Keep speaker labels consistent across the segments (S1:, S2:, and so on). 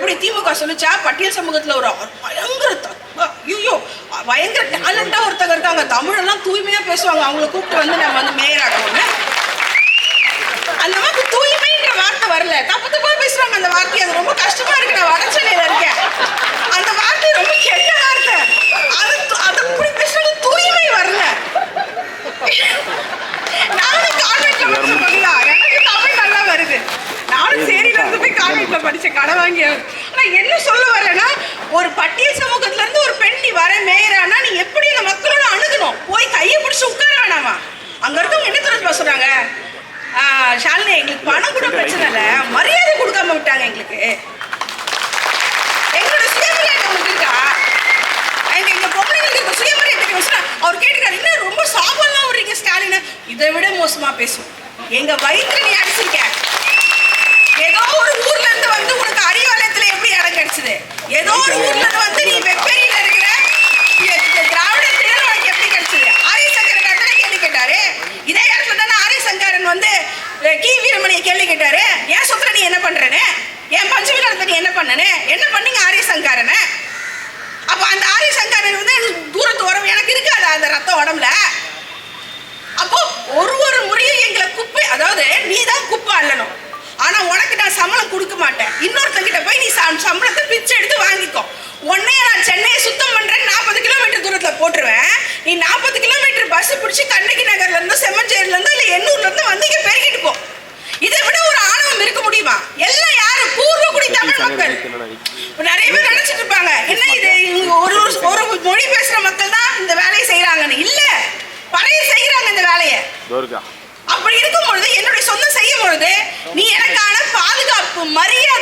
S1: எப்படி திமுக சொல்லிச்சா? பட்டியல் சமூகத்தில் ஒரு பயங்கர ஐயோ பயங்கர டேலண்டாக ஒருத்தவங்க இருக்காங்க. தமிழெல்லாம் தூய்மையாக பேசுவாங்க. அவங்கள கூப்பிட்டு வந்து நம்ம வந்து மேயராக்கணும்னு ஒரு சமூகத்துல இருந்து ஒரு பெண் நீ வர மேயரானா நீ எப்படி இந்த மக்களோட அணுகணும்? போய் கையை பிடிச்சி உட்கார வேணாமா? அங்க இருக்கவங்க என்ன தெரிஞ்சு சொல்றாங்க? ஷாலினி எங்களுக்கு பணம் கூட பிரச்சனை இல்லை. மரியாதை கொடுக்காம விட்டாங்க எங்களுக்கு. எங்களோட சுயமரியாதை உங்களுக்கு இருக்கா? எங்க எங்க பொம்பளைங்களுக்கு இருக்க சுயமரியாதை அவர் கேட்டுக்காரு என்ன ரொம்ப சாபம்லாம் விடுறீங்க ஸ்டாலின்? இதை விட மோசமா பேசும். எங்க வயிற்று நீ அடிச்சிருக்க. ஏதோ ஒரு ஊர்ல இருந்து வந்து உனக்கு அறிவாலயத்துல எப்படி இடம் கிடைச்சது ஏதோ ஒரு ஊர்ல வந்து நீ வெப்பேரியில இருக்கிற திராவிட தேர்வு உனக்கு எப்படி கிடைச்சது? ஆரிய சங்கரன் தானே கேள்வி கேட்டாரு. இதே இடத்துல தானே ஆரிய சங்கரன் வந்து கி. வீரமணியை கேள்வி கேட்டாரு. ஏன் சுத்திர நீ என்ன பண்றனே என் பஞ்சமி நடத்த நீ என்ன பண்ணனு? என்ன பண்ணீங்க ஆரிய சங்கரனை? அப்ப அந்த ஆரிய சங்கரன் வந்து தூரத்து உறவு எனக்கு இருக்காது அந்த ரத்தம் உடம்புல? அப்போ ஒரு ஒரு முறையும் எங்களை குப்பை அதாவது நீ தான் குப்பை அள்ளணும் ஆனா உனக்கு நான் சம்பளம் கொடுக்க மாட்டேன். இன்னொருத்தங்கிட்ட போய் நீ சம்பளத்தை நீ நாற்பது கிலோமீட்டர் பஸ் பிடிச்சி கண்ணகி நகர்ல இருந்து செம்மஞ்சேரில இருந்து இல்ல எண்ணூர்ல இருந்து வந்து இங்க பெருகிட்டு போ. இதை விட ஒரு ஆணவம் இருக்க முடியுமா? எல்லாம் யாரு? பூர்வகுடி தமிழ் மக்கள். நிறைய பேர் நினைச்சிட்டு இருப்பாங்க. என்ன இது? ஒரு ஒரு- மொழி பேசுற மக்கள் தான் இந்த வேலையை செய்யறாங்கன்னு இல்ல பழைய செய்யறாங்க இந்த வேலையை. அப்படி இருக்கும் பொழுது என்னுடைய சொந்தம் செய்யும் பொழுது நீ எனக்கான பாதுகாப்பு மரியாதை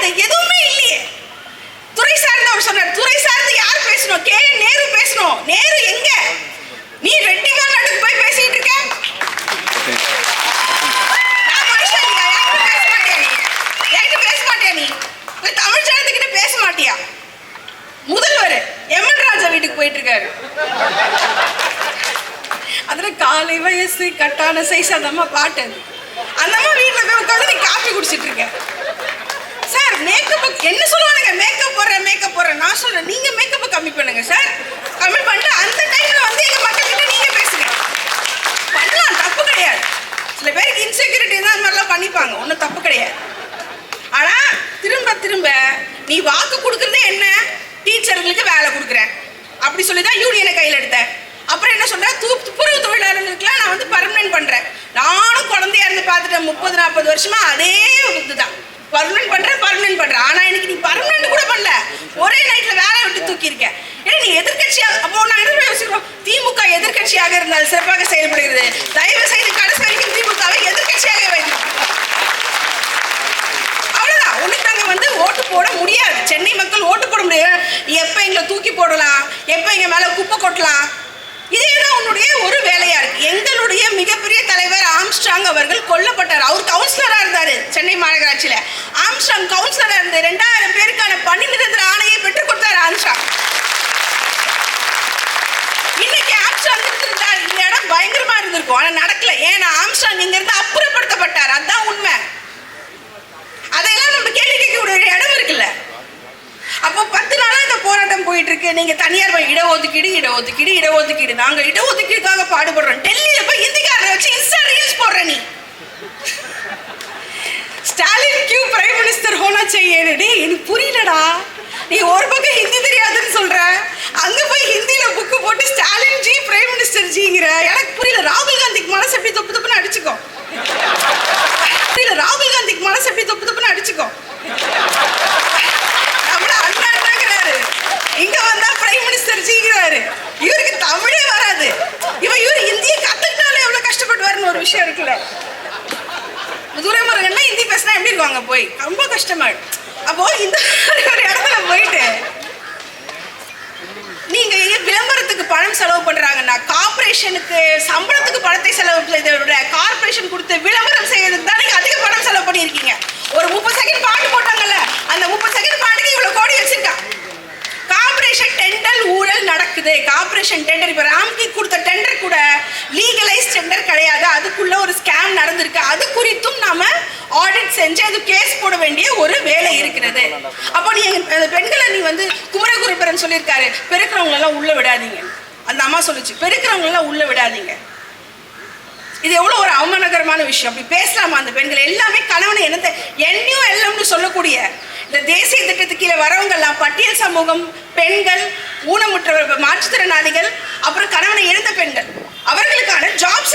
S1: நாலு காலை வயசு கட்டான சைஸ் அந்த அம்மா பாட்டு. அது. அந்த அம்மா வீட்டில் போய் உட்காந்து நீ காஃபி குடிச்சிட்டு இருக்கேன் சார் மேக்கப் என்ன சொல்லுவானுங்க? மேக்கப் போடுறேன் மேக்கப் போடுறேன். நான் சொல்கிறேன் நீங்கள் மேக்கப்பை கம்மி பண்ணுங்க சார் கம்மி பண்ணிட்டு அந்த டைமில் வந்து எங்கள் மக்கள்கிட்ட கிட்ட பேசுங்க. பண்ணலாம் தப்பு கிடையாது. சில பேருக்கு இன்செக்யூரிட்டி தான் அந்த மாதிரிலாம் பண்ணிப்பாங்க. ஒன்றும் தப்பு கிடையாது. ஆனால் திரும்ப திரும்ப நீ வாக்கு கொடுக்குறதே என்ன? டீச்சர்களுக்கு வேலை கொடுக்குறேன் அப்படி சொல்லி தான் யூனியனை கையில் எடுத்தேன் அப்புறம் என்ன சொல்கிறேன் தூ துப்புரவு தொழிலாளர்களுக்குலாம் நான் வந்து பர்மனன்ட் பண்ணுறேன் நானும் குழந்தையா இருந்து பார்த்துட்டேன் முப்பது நாற்பது வருஷமா அதே இதுதான். பர்மனன்ட் பண்ணுறேன் பர்மனன்ட் பண்ணுறேன் ஆனால் இன்னைக்கு நீ பர்மனன்ட் கூட பண்ணல. ஒரே நைட்டில் வேலையை விட்டு தூக்கியிருக்கேன். ஏன் ஏன்னா நீ எதிர்கட்சியாக அப்போ நான் என்ன யோசிக்கிறோம்? திமுக எதிர்க்கட்சியாக இருந்தால் சிறப்பாக செயல்படுகிறது. தயவு செய்து கடைசி வரைக்கும் திமுகவை எதிர்கட்சியாக வைக்கணும். அவ்வளோதான் உனக்கு நாங்கள் வந்து ஓட்டு போட முடியாது. சென்னை மக்கள் ஓட்டு போட முடியாது. எப்போ எங்களை தூக்கி போடலாம்? எப்போ எங்கள் மேலே குப்பை கொட்டலாம் இதே தான் உன்னுடைய ஒரு வேலையா இருக்கு எங்களுடைய மிகப்பெரிய தலைவர் ஆம்ஸ்ட்ராங் அவர்கள் கொல்லப்பட்டார். அவர் கவுன்சிலராக இருந்தாரு சென்னை மாநகராட்சியில. ஆம்ஸ்ட்ராங் கவுன்சிலராக இருந்து ரெண்டாயிரம் பேருக்கான பணி நிரந்தர ஆணையை பெற்றுக் கொடுத்தார் ஆம்ஸ்ட்ராங் இன்னைக்கு ஆம்ஸ்ட்ராங் இருந்திருந்தா இந்த இடம் பயங்கரமா இருந்திருக்கும். ஆனா நடக்கல. ஏன்னா ஆம்ஸ்ட்ராங் இங்க இருந்து அப்புறப்படுத்தப்பட்டார். அதுதான் உண்மை. அதையெல்லாம் நம்ம கேள்வி கேட்கக்கூடிய இடம் இருக்குல்ல. அப்போ பத்து நாளா இந்த போராட்டம் போயிட்டு இருக்கு. நீங்க தனியார் இடஒதுக்கீடு இடஒதுக்கீடு இடஒதுக்கீடு. நாங்க இடஒதுக்கீடுக்காக பாடுபடுறோம். டெல்லியில் போடுற நீ? ஸ்டாலின் கியூ பிரைம் மினிஸ்டர் ஹோனா செய்யடி எனக்கு புரியலடா. நீ ஒரு பக்கம் ஹிந்தி தெரியாதுன்னு சொல்ற. அங்க போய் ஹிந்தியில புக்கு போட்டு ஸ்டாலின் ஜி பிரைம் மினிஸ்டர் ஜிங்கிற எனக்கு புரியல ராகுல் காந்திக்கு மனசு எப்படி தொப்பு தொப்புன்னு அடிச்சுக்கோ. புரியல ராகுல் காந்திக்கு மனசு எப்படி தொப்பு தொப்புன்னு அடிச்சுக்கோ. நம்மள அண்ணாங்கிறாரு இங்க வந்தா பிரைம் மினிஸ்டர் ஜிங்கிறாரு விஷயம் இருக்குல்ல. துரைமுருகன்னா ஹிந்தி பேசினா எப்படி இருக்காங்க போய்? ரொம்ப கஷ்டமா அப்போ இந்த ஒரு இடத்துல போயிட்டு நீங்க விளம்பரத்துக்கு பணம் செலவு பண்றாங்கன்னா கார்பரேஷனுக்கு சம்பளத்துக்கு பணத்தை செலவு செய்ததை விட கார்ப்பரேஷன் கொடுத்த விளம்பரம் செய்யறதுக்கு தான் நீங்க செஞ்சு அது கேஸ் போட வேண்டிய ஒரு வேலை இருக்கிறது. அப்போ நீ பெண்களை நீ வந்து குமரகுருபரன் சொல்லியிருக்காரு பெருக்கிறவங்க எல்லாம் உள்ள விடாதீங்க. அந்த அம்மா சொல்லிச்சு பெருக்கிறவங்க எல்லாம் உள்ள விடாதீங்க. இது எவ்வளோ ஒரு அவமானகரமான விஷயம். அப்படி பேசலாமா அந்த பெண்கள்? எல்லாமே கணவனை என்னத்தை என்னையும் எல்லாம்னு சொல்லக்கூடிய இந்த தேசிய திட்டத்துக்கு கீழே வரவங்க எல்லாம் பட்டியல் சமூகம் பெண்கள் ஊனமுற்றவர்கள் மாற்றுத்திறனாளிகள் அப்புறம் கணவனை இழந்த பெண்கள். அவர்களுக்கான ஜாப்